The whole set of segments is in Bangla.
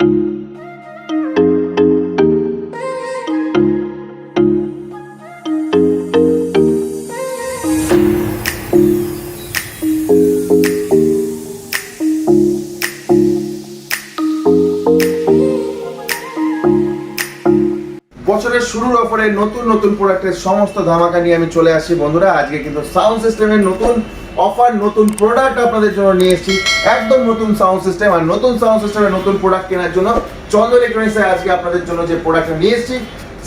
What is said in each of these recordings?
thank you বছরের শুরুর অফারে নতুন নতুন প্রোডাক্টের সমস্ত ধামাকা নিয়ে আমি চলে আসি। বন্ধুরা, আজকে কিন্তু সাউন্ড সিস্টেমের নতুন অফার নতুন প্রোডাক্ট আপনাদের জন্য নিয়ে এসেছি। একদম নতুন সাউন্ড সিস্টেম আর নতুন সাউন্ড সিস্টেমের নতুন প্রোডাক্ট কেনার জন্য চন্দ্র ইলেকট্রনিক্সে আজকে আপনাদের জন্য যে প্রোডাক্টটা নিয়ে এসেছি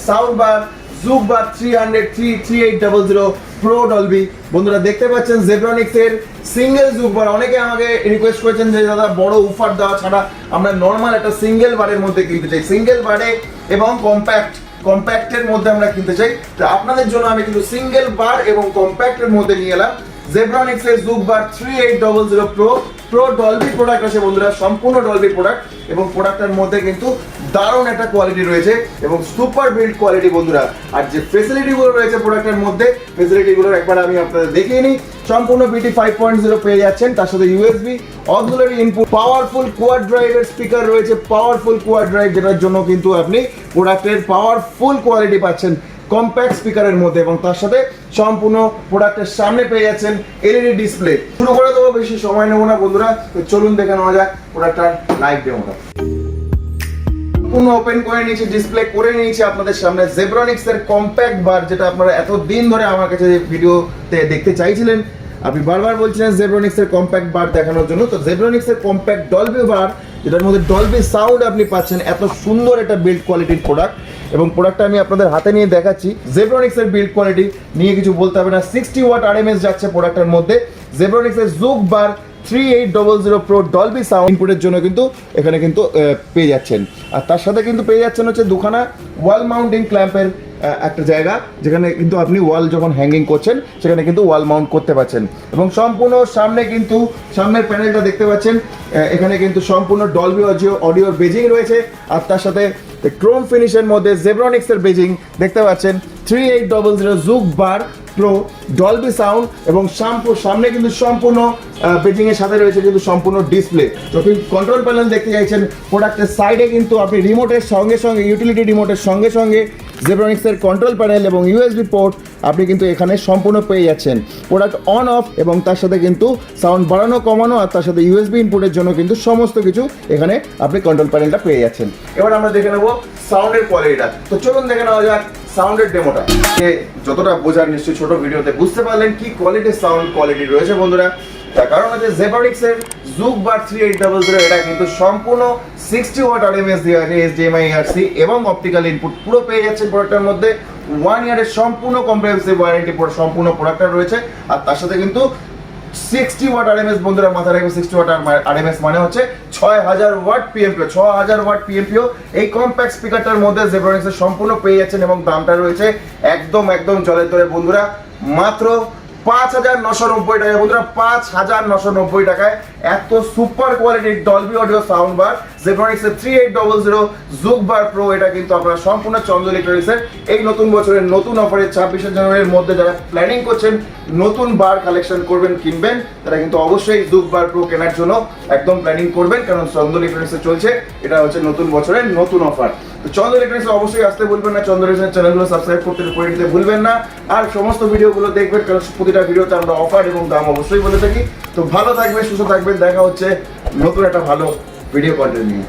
sound bar juke bar three hundred three three eight double zero pro Dolby বন্ধুরা, দেখতে পাচ্ছেন জেব্রনিক্স এর সিঙ্গেল জুক বার অনেকে আমাকে রিকোয়েস্ট করেছেন যে, দাদা, বড় উফার দেওয়া ছাড়া আমরা নর্মাল একটা সিঙ্গেল বারের মধ্যে কিনতে চাই। সিঙ্গেল বারে এবং কম্প্যাক্ট কম্প্যাক্টের মধ্যে আমরা কিনতে চাই। তো আপনাদের জন্য আমি কিন্তু সিঙ্গেল বার এবং কম্প্যাক্টের মধ্যে নিয়ে এলাম। জেব্রনিক্স এর juke bar three eight double zero pro pro Dolby product আছে বন্ধুরা, সম্পূর্ণ ডলবি প্রোডাক্ট এবং প্রোডাক্টের মধ্যে কিন্তু দারুণ একটা কোয়ালিটি রয়েছে এবং সুপার বিল্ড কোয়ালিটি বন্ধুরা। আর যে ফেসিলিটিগুলো রয়েছে প্রোডাক্টের মধ্যে ফেসিলিটিগুলোর একবার আমি আপনাদের দেখিয়ে নিই। সম্পূর্ণ বিটি ফাইভ পয়েন্ট জিরো পেয়ে যাচ্ছেন, তার সাথে USB auxiliary input powerful quad ড্রাইভের স্পিকার রয়েছে পাওয়ারফুল কোয়াড ড্রাইভ যেটার জন্য কিন্তু আপনি প্রোডাক্টের পাওয়ারফুল কোয়ালিটি পাচ্ছেন। কম্প্যাক্ট স্পিকারের মধ্যে এবং তার সাথে সম্পূর্ণ প্রোডাক্টের সামনে পেয়ে যাচ্ছেন এলইডি ডিসপ্লে শুরু করে দেবো, বেশি সময় নেব না বন্ধুরা। চলুন দেখে নেওয়া যাক প্রোডাক্টটার লাইভ ডেমোটা সম্পূর্ণ ওপেন করে নিয়েছি ডিসপ্লে করে নিয়েছি আপনাদের সামনে। জেব্রনিক্স এর কম্প্যাক্ট বার যেটা আপনারা এত দিন ধরে আমার কাছে ভিডিওতে দেখতে চাইছিলেন। আপনি বারবার বলছিলেন জেব্রনিক্স এর কম্প্যাক্ট বার দেখানোর জন্য। তো জেব্রনিক্স এর কম্প্যাক্ট ডলবি বার যেটার মধ্যে ডলবি সাউন্ড আপনি পাচ্ছেন, এত সুন্দর একটা বিল্ড কোয়ালিটির প্রোডাক্ট এবং প্রোডাক্টটা আমি আপনাদের হাতে নিয়ে দেখাচ্ছি। জেব্রনিক্স এর বিল্ড কোয়ালিটি নিয়ে কিছু বলতে হবে না। সিক্সটি ওয়াট আরএমএস যাচ্ছে প্রোডাক্টের মধ্যে। জেব্রনিক্স এর juke bar three eight double zero pro Dolby sound ইনপুটের জন্য কিন্তু এখানে কিন্তু পেয়ে যাচ্ছেন। আর তার সাথে কিন্তু পেয়ে যাচ্ছেন হচ্ছে দুখানা ওয়াল মাউন্টিং ক্ল্যাম্পের একটা জায়গা, যেখানে কিন্তু আপনি ওয়াল যখন হ্যাঙ্গিং করছেন, সেখানে কিন্তু ওয়াল মাউন্ট করতে পারছেন। এবং সম্পূর্ণ সামনে কিন্তু, সামনের প্যানেলটা দেখতে পাচ্ছেন এখানে কিন্তু সম্পূর্ণ ডলবি অডিও অডিওর বেজিং রয়েছে। আর তার সাথে ক্রোম ফিনিশের মধ্যে জেব্রনিক্সের বেজিং দেখতে পাচ্ছেন? Three eight double zero juke bar pro Dolby sound এবং শ্যাম্পু সামনে কিন্তু সম্পূর্ণ বেজিং এর সাথে রয়েছে কিন্তু সম্পূর্ণ ডিসপ্লে যখন কন্ট্রোল প্যানেল দেখতে চাইছেন প্রোডাক্টের সাইডে কিন্তু আপনি রিমোটের সঙ্গে সঙ্গে ইউটিলিটি রিমোটের সঙ্গে সঙ্গে জেব্রনিক্সের কন্ট্রোল প্যানেল এবং ইউএসবি পোর্ট আপনি কিন্তু এখানে সম্পূর্ণ পেয়ে যাচ্ছেন। প্রোডাক্ট অন অফ এবং তার সাথে কিন্তু সাউন্ড বাড়ানো, কমানো আর তার সাথে ইউএসবি ইনপুটের জন্য কিন্তু সমস্ত কিছু এখানে আপনি কন্ট্রোল প্যানেলটা পেয়ে যাচ্ছেন। এবার আমরা দেখে নেব সাউন্ডের কোয়ালিটিটা তো চলুন দেখে নেওয়া যাক সাউন্ডের ডেমোটা যতটা বোঝার নিশ্চয়ই ছোট ভিডিওতে বুঝতে পারলেন কি কোয়ালিটির সাউন্ড কোয়ালিটি রয়েছে বন্ধুরা। তার কারণ হচ্ছে জেবারিক্স এর juke bar three eight double zero এটা কিন্তু সম্পূর্ণ সিক্সটি ওয়াট আরএমএস দেওয়া আছে এইচডিএমআই আরসি এবং অপটিক্যাল ইনপুট পুরো পেয়ে যাচ্ছেন প্রোডাক্টের মধ্যে। ওয়ান ইয়ারের সম্পূর্ণ কম্প্রিহেন্সিভ ওয়ারেন্টি সম্পূর্ণ প্রোডাক্টটা রয়েছে। আর তার সাথে কিন্তু সিক্সটি ওয়াট আরএমএস বন্ধুরা, মাথায় রাখবে সিক্সটি ওয়াট আরএমএস মানে হচ্ছে ছয় হাজার ওয়াট পিএমপিও ছ হাজার ওয়াট পিএমপিও এই কম্প্যাক্ট স্পিকারটার মধ্যে জেব্রনিক্সের সম্পূর্ণ পেয়ে যাচ্ছেন এবং দামটা রয়েছে একদম একদম জলের দরে, বন্ধুরা। মাত্র পাঁচ হাজার নশো নব্বই টাকায় বন্ধুরা পাঁচ হাজার নশো নব্বই টাকায় এত সুপার কোয়ালিটির Dolby audio sound bar Zebronics এর three eight double zero Juke bar pro এটা কিন্তু আপনারা সম্পূর্ণ চন্দ্র ইলেকট্রনিক্সের এই নতুন বছরের নতুন অফারে ছাব্বিশে জানুয়ারির মধ্যে যারা প্ল্যানিং করছেন, নতুন বার কালেকশন করবেন, কিনবেন, তারা কিন্তু অবশ্যই জুক বার প্রো কেনার জন্য একদম প্ল্যানিং করবেন, কারণ চন্দ্র ইলেকট্রনিক্সে চলছে, এটা হচ্ছে নতুন বছরের নতুন অফার তো চন্দ্র ইলেকট্রনিক্স অবশ্যই আসতে ভুলবেন না, চন্দ্র ইলেকট্রনিক্স চ্যানেলগুলো সাবস্ক্রাইব করতে করে নিতে ভুলবেন না। আর সমস্ত ভিডিওগুলো দেখবেন, কারণ প্রতিটা ভিডিওতে আমরা অফার এবং দাম অবশ্যই বলে থাকি। তো ভালো থাকবে সুস্থ থাকবেন দেখা হচ্ছে নতুন একটা ভালো ভিডিও কন্টেন্ট নিয়ে।